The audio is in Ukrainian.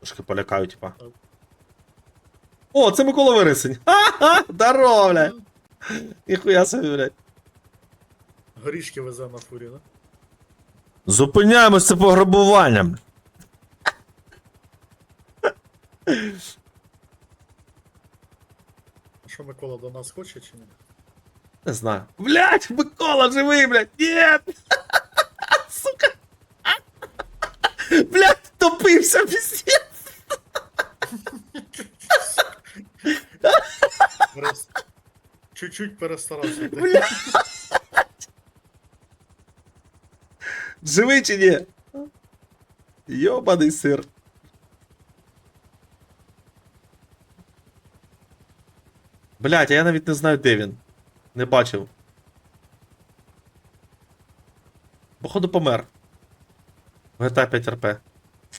Трошки полякаю, типа. О, це Микола Вересень. Ха-ха! Здорово, блядь. Ніхуя собі, блядь. Горішки везе на фурі, да? Зупиняємось це пограбуванням. А що Микола до нас хоче чи ні? Не знаю. Блять, Микола живий, блядь! Нет! Сука! Блять, топився пиздец! Перес... Чуть-чуть перестарався. Бля. Живий чи ні? Йобаний сир. Блять, а я навіть не знаю, де він. Не бачив. Походу помер. В GTA 5 RP.